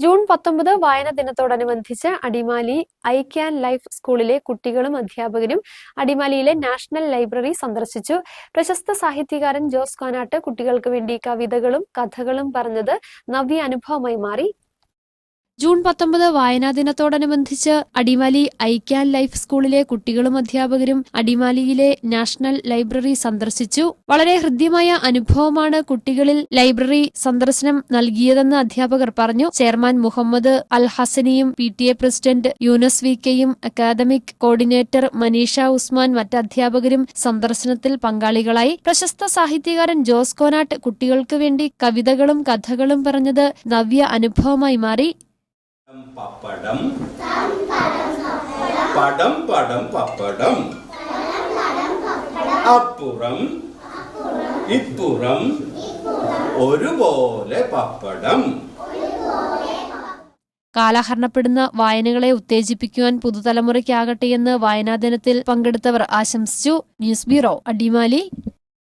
June പത്തൊമ്പത് വായന ദിനത്തോടനുബന്ധിച്ച് അടിമാലി ഐ ക്യാൻ ലൈഫ് സ്കൂളിലെ കുട്ടികളും അധ്യാപകരും അടിമാലിയിലെ നാഷണൽ ലൈബ്രറി സന്ദർശിച്ചു. പ്രശസ്ത സാഹിത്യകാരൻ ജോസ് കോനാട്ട് കുട്ടികൾക്ക് വേണ്ടി കവിതകളും കഥകളും പറഞ്ഞത് നവ്യ അനുഭവമായി മാറി. ജൂൺ പത്തൊമ്പത് വായനാ ദിനത്തോടനുബന്ധിച്ച് അടിമാലി ഐ ക്യാൻ ലൈഫ് സ്കൂളിലെ കുട്ടികളും അധ്യാപകരും അടിമാലിയിലെ നാഷണൽ ലൈബ്രറി സന്ദർശിച്ചു. വളരെ ഹൃദ്യമായ അനുഭവമാണ് കുട്ടികളിൽ ലൈബ്രറി സന്ദർശനം നൽകിയതെന്ന് അധ്യാപകർ പറഞ്ഞു. Chairman Muhammad Al ഹസനിയും P T A president Yunus V കെയും അക്കാദമിക് കോർഡിനേറ്റർ മനീഷ ഉസ്മാൻ മറ്റ് അധ്യാപകരും സന്ദർശനത്തിൽ പങ്കാളികളായി. പ്രശസ്ത സാഹിത്യകാരൻ ജോസ് കോനാട്ട് കുട്ടികൾക്ക് വേണ്ടി കവിതകളും കഥകളും പറഞ്ഞത് നവ്യ അനുഭവമായി മാറി. പപ്പടം. പടം പടം പപ്പടം. അപ്പുറം ഇപ്പുറം ഒരുപോലെ പപ്പടം. കാലഹരണപ്പെടുന്ന വായനകളെ ഉത്തേജിപ്പിക്കുവാൻ പുതുതലമുറയ്ക്കാകട്ടെയെന്ന് വായനാ ദിനത്തിൽ പങ്കെടുത്തവർ ആശംസിച്ചു. News bureau Adimali.